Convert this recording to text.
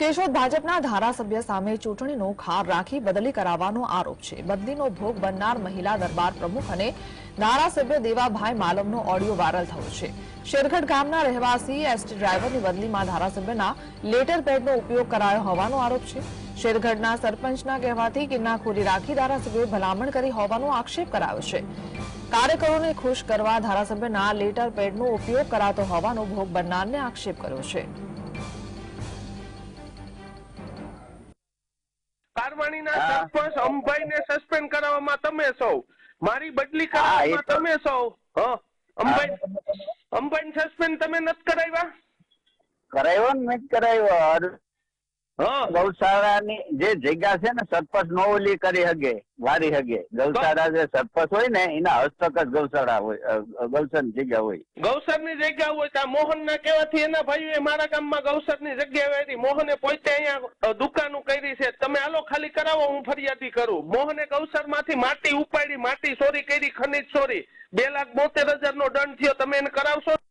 કેશોદ ભાજપના ધારાસભ્ય સામે ચૂંટણીનો ખાર રાખી બદલી કરાવવાનો આરોપ છે. બદલીનો ભોગ બનનાર મહિલા દરબાર પ્રમુખ અને ધારાસભ્ય દેવાભાઈ માલમનો ઓડિયો વાયરલ થયો છે. શેરગઢ ગામના રહેવાસી એસટી ડ્રાઈવરની બદલીમાં ધારાસભ્યના લેટર પેડનો ઉપયોગ કરાયો હોવાનો આરોપ છે. શેરગઢના સરપંચના કહેવાથી કિન્નાખોરી રાખી ધારાસભ્યોએ ભલામણ કરી હોવાનો આક્ષેપ કરાયો છે. કાર્યકરોને ખુશ કરવા ધારાસભ્યના લેટર પેડનો ઉપયોગ કરાતો હોવાનો ભોગ બનનારને આક્ષેપ કર્યો છે. કારવાણીના હા. સરપંચ અંબાઈને સસ્પેન્ડ કરાવવામાં તમે સૌ મારી બદલી કરાવવામાં તમે સૌ હ અંબાઈ અંબાઈને સસ્પેન્ડ તમે નથી કરાવ્યા? કરાવ્યો ને મેં કરાવ્યો. ગૌશાળાની જે જગ્યા છે ને સરપંચ નો ઓલી કરી હગે વારી હગે. ગૌશાળા જે સરપંચ હોય ને એના હસ્તક જ ગૌશાળા હોય ગૌસર જગ્યા હોય. ગૌસરની જગ્યા હોય ત્યાં મોહન ના કહેવાથી એના ભાઈઓએ મારા ગામમાં ગૌસરની જગ્યા વાળી મોહને છે ખાલી કરાવો, હું ફરિયાદી કરું. મોહને ગૌસરમાંથી માટી ઉપાડી, માટી ચોરી કરી, ખનીજ ચોરી. બે લાખ બોતેર હજાર નો દંડ થયો, તમે એને કરાવશો?